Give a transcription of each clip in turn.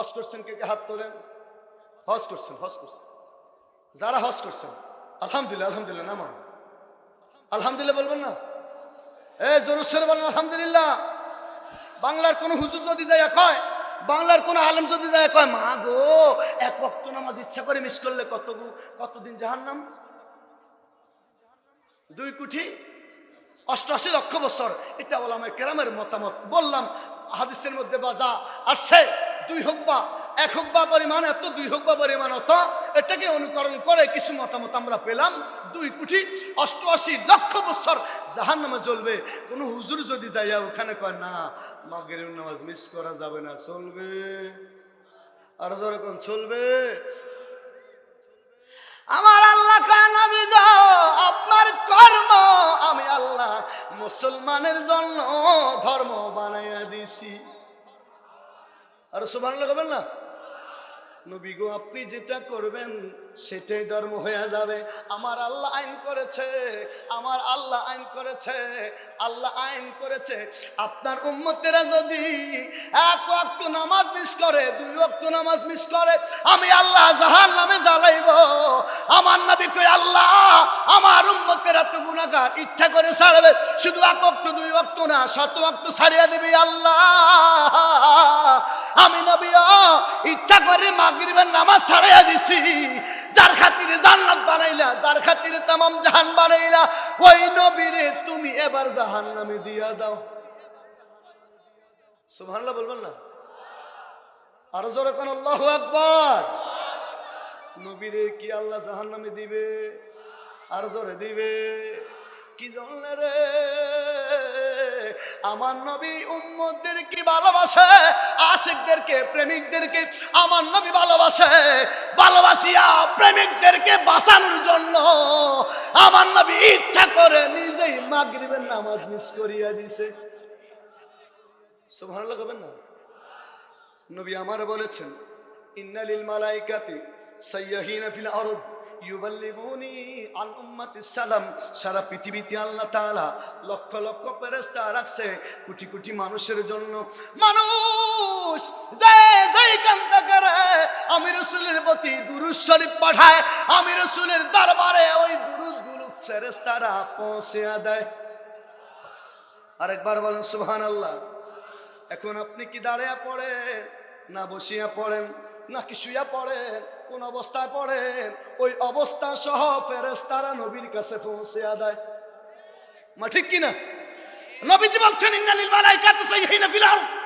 হজ করছেন কে কে? হাত তোলেন। হজ করছেন হজ করছেন। যারা হজ করছেন, আলহামদুলিল্লাহ আলহামদুলিল্লাহ নামান আলহামদুলিল্লাহ বলবেন না? এ জরুসের বলেন, আলহামদুলিল্লাহ। বাংলার কোন হুজুর যদি যায় কয় বাংলার কোন আলেম যদি যায় কয় মা গো, এক ওয়াক্ত নামাজ ইচ্ছা করে মিস করলে কত কতদিন জাহান্নাম? দুই কোটি অষ্টআশি লক্ষ বছর। এটা বললাম কেরামের মতামত। বললাম, হাদিসের মধ্যে বাজা আসছে দুই হোক বা, এক হোক বা পরিমাণ, এত দুই হোক বা পরিমাণ অত, এটাকে অনুকরণ করে কিছু মতামত আমরা পেলাম। দুই কোটি অষ্টআশি লক্ষ বছর জাহান নামে চলবে। কোনো হুজুর যদি যাইয়া ওখানে কয়, না মাগের নামাজ মিস করা যাবে না, চলবে। আর যখন চলবে? আমার আল্লাহ কয়, নবী গো, আপনার কর্ম আমি আল্লাহ মুসলমানের জন্য ধর্ম বানাইয়া দিছি। আর সুবাহ লাগাবেন না? নবী গো আপনি যেটা করবেন সেটাই ধর্ম হয়ে যাবে। আমার আল্লাহ আইন করেছে, আমার আল্লাহ আইন করেছে, আল্লাহ আইন করেছে। আপনার উম্মতেরা যদি এক ওয়াক্ত নামাজ মিস করে, দুই ওয়াক্ত নামাজ মিস করে, আমি আল্লাহ জাহান নামে জ্বালাইব। আমার নবী কই আল্লাহ, আমার উম্মতেরা তো গুনাহগার, ইচ্ছা করে ছাড়বে। শুধু এক ওয়াক্ত, দুই ওয়াক্ত না, শত ওয়াক্ত ছাড়িয়ে দিবি আল্লাহ। আমি নবী ইচ্ছা করে মাগরিবের নামাজ ছাড়াইয়া দিছি। যার খাতিরে জান্নাত বানাইলা, যার খাতিরে তামাম জাহান বানাইলা, ওই নবীরে তুমি এবার জাহান নামে দিয়া দাও। সুবহানাল্লাহ বলবেন না? আরও জোরে কোন আল্লাহু আকবার। নবীরে কি আল্লাহ জাহান নামে দিবে? আর জোরে দিবে। কি জানলে রে? আমার নবী উম্মতদেরকে ভালোবাসে, আশিকদেরকে, প্রেমিকদেরকে আমার নবী ভালোবাসে। ভালোবাসিয়া প্রেমিকদেরকে বাঁচানোর জন্য আমার নবী ইচ্ছা করে নিজেই মাগরিবের নামাজ মিস করিয়া দিছে। সুবহানাল্লাহ কবেন না? নবী আমার বলেছেন, ইন্নালিল মালাইকাতি সাইয়াহিনা ফিল আরদ। ইউবাল্লিগুনি আন উম্মাতিস সালাম। সারা পৃথিবীতে আল্লাহ তাআলা লক্ষ লক্ষ ফেরেশতা রাখছে কোটি কোটি মানুষের জন্য। মানুষ যে যেই কান্তা করে প্রতি দুরূদ শরীফ পাঠায় আমি রাসূলের দরবারে ওই দুরূদগুলো ফেরেশতারা পৌঁছে দেয়। আরেকবার বলেন, সুবহানাল্লাহ। এখন আপনি কি দাঁড়িয়ে পড়েন না বসিয়া পড়েন? নাকি শুয়া পড়েন? কোন অবস্থায় পড়েন? ওই অবস্থা সহ ফেরেস্তারা নবীর কাছে পৌঁছে আদায় মা, ঠিক কিনা? নবীজি বলছেন, ইন্নালিল মালাইকাতু সাইয়িনা ফিল আরদ।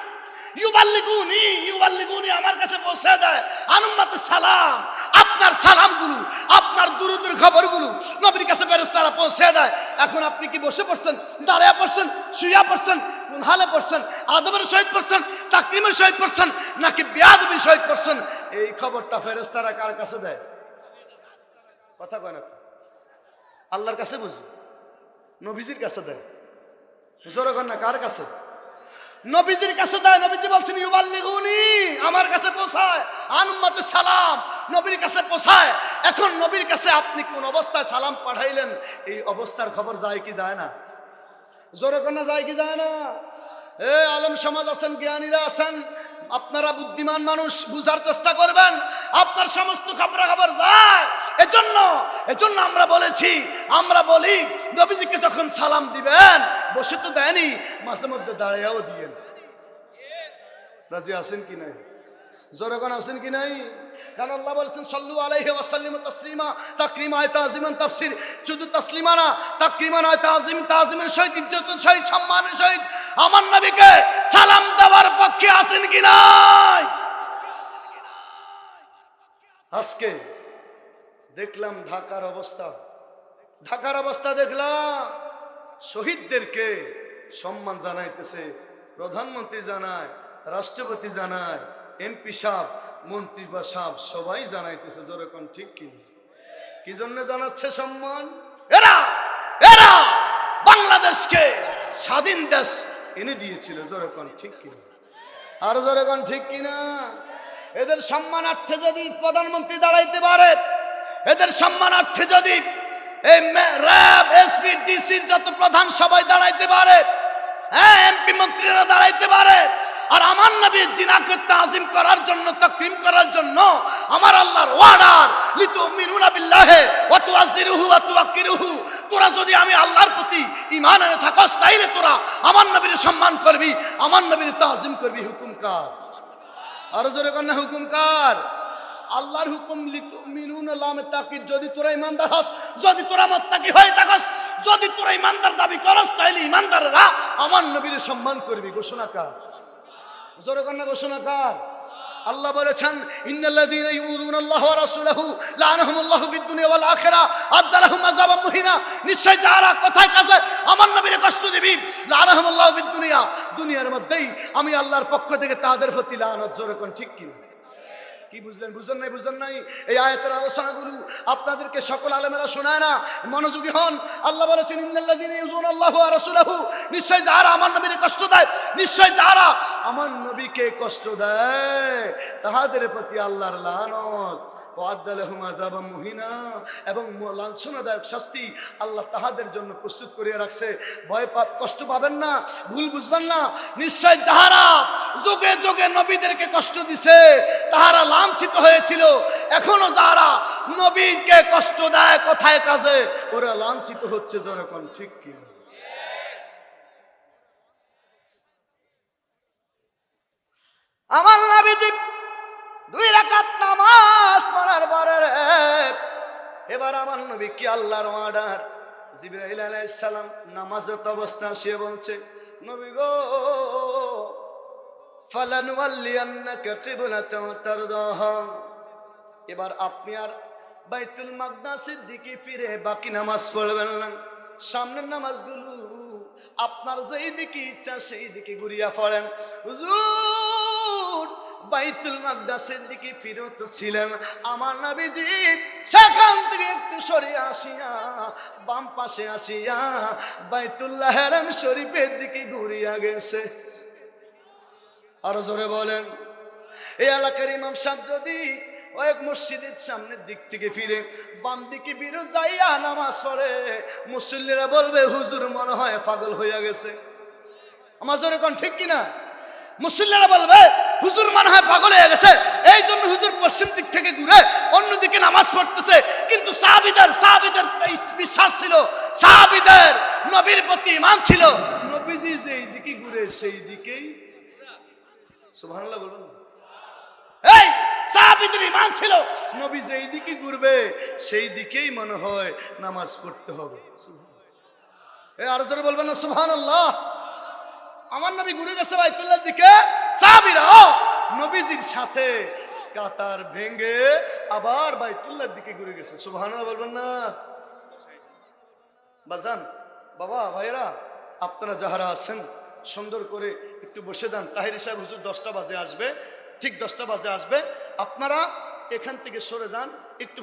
ইউবাল্লিগুনি ইউবাল্লিগুনি আমার কাছে পৌঁছে দেয়। আনুম্মাত সালাম, আপনার সালামগুলো, আপনার দুরুদের খবরগুলো নবীর কাছে ফেরেশতারা পৌঁছে দেয়। এখন আপনি কি বসে পড়ছেন, দাঁড়িয়ে পড়ছেন শুয়া পড়ছেন হালে পড়ছেন, আদবের সহিত পড়ছেন তাকরিমের সহিত পড়ছেন, নাকি বিয়াদবির সহিত পড়ছেন? এই খবরটা ফেরেশতারা কার কাছে দেয়? কথা কয় না আল্লাহর কাছে বুঝি? নবীজির কাছে দেয়? জোরে না, কার কাছে? নবীজির কাছে দেয়, নবীজি বলছেন, ইউবাল্লিগুনি, আমার কাছে পৌঁছায়। আনুম্মাতে সালাম, নবীর কাছে পৌঁছায়। এখন নবীর কাছে আপনি কোন অবস্থায় সালাম পাঠাইলেন? এই অবস্থার খবর যায় কি যায় না? জোরে কন্যা, যায় কি যায় না? এ আলম সমাজ আছেন, জ্ঞানীরা আছেন, আপনারা বুদ্ধিমান মানুষ, বুঝার চেষ্টা করবেন, আপনার সমস্ত খাবরা খাবার যায়। এজন্য এজন্য আমরা বলেছি, আমরা বলি, নবীজিকে যখন সালাম দিবেন, বসে তো দেয়নি, মাঝে মধ্যে দাঁড়াইয়াও দিয়েন রাজি আছেন কি নাই? জোরগণ আছেন কি নাই? কারণ আল্লাহ বলছেন, সাল্লু আলাইহি ওয়াসাল্লিমু তাসলিমা, তাকরিমা আয় তাজিমান তাফসীর। শুধু তাসলিমা না, তাকরিমা নয়, তাজিম, তাজিমের সহিত, ইজ্জতের সহিত, সম্মানের সহিত আমার নবীকে সালাম দেওয়ার পক্ষে আছেন কি নাই? আজকে দেখলাম ঢাকার অবস্থা। ঢাকার অবস্থা দেখলাম। শহীদদেরকে সম্মান জানাইতেছে, প্রধানমন্ত্রী জানায়, রাষ্ট্রপতি জানায় এমপি সাহ মন্ত্রী বা সাহ সবাই জানাইতেছে যেরকম ঠিক কি কি জন্য জানাচ্ছে সম্মান? এরা এরা বাংলাদেশকে স্বাধীন দেশ এনে দিয়েছিল যেরকম ঠিক কিনা আর যেরকম ঠিক কিনা এদের সম্মানার্থে যদি প্রধানমন্ত্রী দাঁড়াইতে পারে, এদের সম্মানার্থে যদি এই র্যাব, এসপি, ডিসির যত প্রধান সবাই দাঁড়াইতে পারে হ্যাঁ এমপি মন্ত্রীরা দাঁড়াইতে পারে আমার নবী জিনাকে তাজিম করার জন্য, তাকদিম করার জন্য আমার আল্লাহর ওয়ার্ডার লিতু মিনুনা বিল্লাহে ওয়া তুআজিরুহু ওয়া তুওয়াক্কিরুহু তোরা যদি আমি আল্লাহর প্রতি ঈমান এনে থাকস, তাইলে তোরা আমার নবীর সম্মান করবি, আমার নবীর তাজিম করবি। হুকুম কার? আরও জোরে কন্যা হুকুম কার? আল্লাহর হুকুম মিনুন লামে তাকিদ। যদি তোরা ইমানদার হস, যদি তোরা মোত্তাকি হয়ে থাকস, যদি তোরা ইমানদার দাবি করস, তাইলে ইমানদাররা আমার নবীর সম্মান করবি। ঘোষণা কার? জোরে কন্যা ঘোষণা কার? আল্লাহ বলেছেন, ইন্নাল্লাযীনা ইউযুনা আল্লাহ ওয়া রাসূলাহু লাআনাহুমুল্লাহু ফিদ দুনিয়া ওয়াল আখিরা আদালাহুম আযাবাম মুহিনা। নিশ্চয় যারা কথায় কাজে, আমার নবীর কষ্ট দিবি লাআনাহুমুল্লাহু ফিদ দুনিয়া। দুনিয়ার মধ্যেই আমি আল্লাহর পক্ষ থেকে তাদের প্রতি লানত জোরে কোন ঠিক কি কি বুঝলেন বুঝলেন নাই বুঝলেন নাই? এই আয়াতের আলোচনাগুলো আপনাদেরকে সকল আলেমেরা শোনায় না? মনোযোগী হন। আল্লাহ বলেছেন আল্লাহ নিশ্চয় যারা আমার নবীকে কষ্ট দেয়, নিশ্চয় যারা আমার নবীকে কষ্ট দেয়, তাহাদের প্রতি আল্লাহর এবং লাঞ্ছনাদায়ক শাস্তি আল্লাহ তাহাদের জন্য প্রস্তুত করিয়া রাখছে। ভয় কষ্ট পাবেন না, ভুল বুঝবেন না। নিশ্চয় যাহারা যুগে যুগে নবীদেরকে কষ্ট দিছে, তাহারা লাঞ্ছিত হয়েছিল। এখনও যারা নবীকে কষ্ট দেয়, কথায় কাজে, ওরা লাঞ্ছিত হচ্ছে জনগণ, ঠিক কি আমার নবীজি দুই রাকাত নামাজ পড়ার পরে এবার আমার নবী কি আল্লাহর অর্ডার জিবরাইল আলাইহিস সালাম নামাজরত অবস্থা সে বলছে, নবী গো এবার আপনি আর বাইতুল মাকদাসের দিকে ফিরে বাকি নামাজ পড়বেন না। সামনের নামাজগুলো আপনার যেই দিকে ইচ্ছা সেই দিকে ঘুরিয়া পড়েন। বাইতুল মাকদাসের দিকে ফিরত ছিলেন। আমার নবীজি সেখান থেকে একটু সরে আসিয়া, বাম পাশে আসিয়া বাইতুল্লাহ শরীফের দিকে ঘুরিয়া গেছে। আরও জোরে বলেন। এই এলাকার ইমাম সাহেব যদি এক মসজিদের সামনের দিক থেকে ফিরে বাম দিকে বিরো যাইয়া নামাজ পড়ে, মুসল্লিরা বলবে, হুজুর, মনে হয় পাগল হইয়া গেছে। আমার জোরে কোন ঠিক কিনা? মুসল্লিরা বলবে, হুজুর, মনে হয় পাগল হয়ে গেছে। এই জন্য হুজুর পশ্চিম দিক থেকে ঘুরে অন্যদিকে নামাজ পড়তেছে। কিন্তু সাহাবিদের সাহাবিদের বিশ্বাস ছিল, সাহাবিদের নবীর প্রতি ইমান ছিল। নবীজি যেই দিকে ঘুরে, সেই দিকেই সুবহানাল্লাহ বলুন এই সাহাবীদের ইমান ছিল নবী যেই দিকে ঘুরবে সেই দিকেই মনে হয় নামাজ পড়তে হবে। এই আরও জোরে বলবেন না সুবহানাল্লাহ। আমার নবী ঘুরে গেছে বাইতুল্লাহর দিকে সাহাবীরা নবীজির সাথে কাতার ভেঙ্গে আবার বাইতুল্লাহর দিকে ঘুরে গেছে। সুবহানাল্লাহ বলবেন না। বাজান বাবা ভাইরা আপনারা যাহারা আছেন সুন্দর করে একটু বসে যান। তাহির সাহেব, হুজুর দশটা বাজে আসবে। ঠিক দশটা বাজে আসবে। আপনারা এখান থেকে সরে যান। একটু